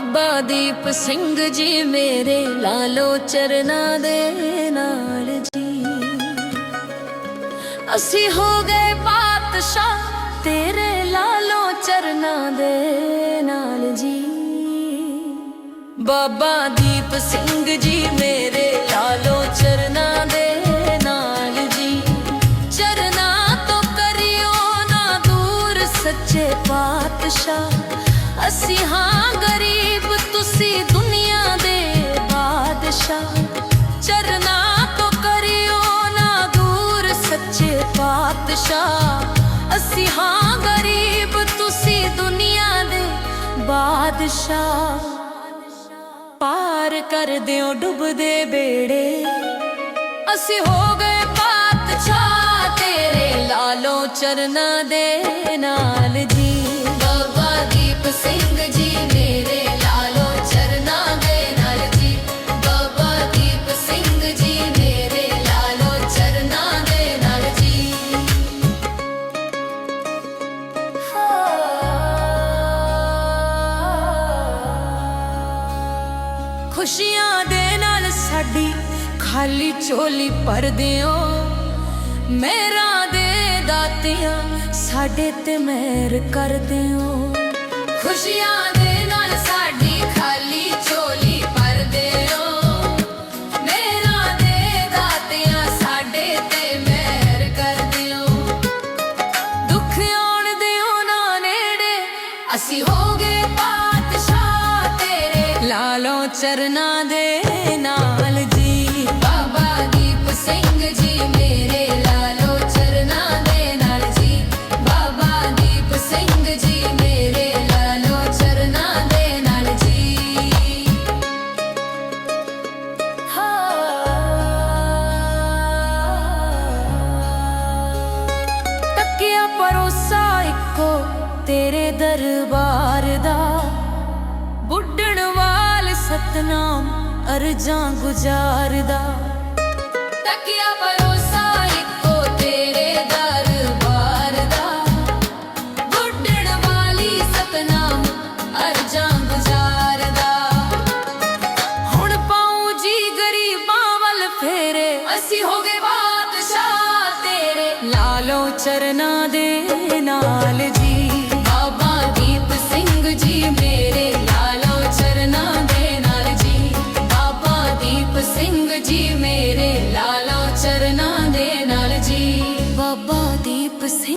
ਬਾਬਾ ਦੀਪ ਸਿੰਘ ਜੀ ਮੇਰੇ ਲਾਲੋ ਚਰਨਾਂ ਦੇ ਨਾਲ ਜੀ। ਅਸੀਂ ਹੋ ਗਏ ਬਾਦਸ਼ਾਹ ਤੇਰੇ ਲਾਲੋ ਚਰਨਾਂ ਦੇ ਨਾਲ ਜੀ। ਬਾਬਾ ਦੀਪ ਸਿੰਘ ਜੀ ਮੇਰੇ ਲਾਲੋ ਚਰਨਾਂ ਦੇ ਨਾਲ ਜੀ। ਚਰਨਾਂ ਤੋਂ ਕਰਿਓ ਨਾ ਦੂਰ ਸੱਚੇ ਪਾਤਸ਼ਾਹ ਅਸੀਂ ਹਾਂ ਗਰੀਬ, ਤੁਸੀਂ ਦੁਨੀਆ ਦੇ ਬਾਦਸ਼ਾਹ। ਚਰਨਾਂ ਤੋਂ ਕਰਿਓ ਨਾ ਦੂਰ ਸੱਚੇ ਪਾਤਸ਼ਾਹ। ਅਸੀਂ ਹਾਂ ਗਰੀਬ, ਤੁਸੀਂ ਦੁਨੀਆ ਦੇ ਬਾਦਸ਼ਾਹ। ਪਾਰ ਕਰ ਦਿਓ ਡੁੱਬਦੇ ਬੇੜੇ। ਅਸੀਂ ਹੋ ਗਏ ਪਾਤਸ਼ਾਹ ਤੇਰੇ ਲਾਲੋ ਚਰਨਾਂ ਦੇ ਨਾਲ ਖੁਸ਼ੀਆਂ ਦੇ ਨਾਲ ਸਾਡੀ ਖਾਲੀ ਝੋਲੀ ਭਰ ਦਿਓ। ਮੇਰਾ ਦੇ ਦਾਤਿਆਂ ਸਾਡੇ ਤੇ ਮਿਹਰ ਕਰ ਦਿਓ। ਖੁਸ਼ੀਆਂ ਦੇ ਨਾਲ ਸਾਡੀ ਖਾਲੀ ਝੋਲੀ ਭਰ ਦਿਓ। ਮੇਰਾ ਦੇ ਦਾਤਿਆਂ ਸਾਡੇ ਤੇ ਮਿਹਰ ਕਰਦੇ ਹੋ ਦੁੱਖ ਆਉਣ ਦਿਓ ਨਾ ਨੇੜੇ, ਅਸੀਂ ਹੋ ਗਏ ਪਾਤਸ਼ਾਹ ਤੇਰੇ। ਲਾਲੋ ਚਰਨਾਂ ਦੇ ਨਾਲ। ਤੇਰੇ ਦਰਬਾਰ ਦਾ। ਬੁੱਢਣ ਵਾਲ ਸਤਨਾਮ ਅਰਜਾਂ ਗੁਜ਼ਾਰਦਾ ਤਕਿਆ ਭਰੋਸਾ ਇੱਕੋ ਬੁੱਢਣ ਵਾਲੀ ਸਤਨਾਮ ਹੁਣ ਪਾਉ ਜੀ ਗਰੀਬਾਂ ਫੇਰੇ। ਅਸੀਂ ਹੋ ਗਏ ਤੇਰੇ। ਲਾਲੋ ਚਰਨਾ ਦੇ ਨਾਲ ਮੇਰੇ ਲਾਲੋ ਚਰਨਾ ਦੇ ਨਾਲ ਜੀ। ਬਾਬਾ ਦੀਪ ਸਿੰਘ ਜੀ ਮੇਰੇ ਲਾਲੋ ਚਰਨਾ ਦੇ ਨਾਲ ਜੀ। ਬਾਬਾ ਦੀਪ ਸਿੰਘ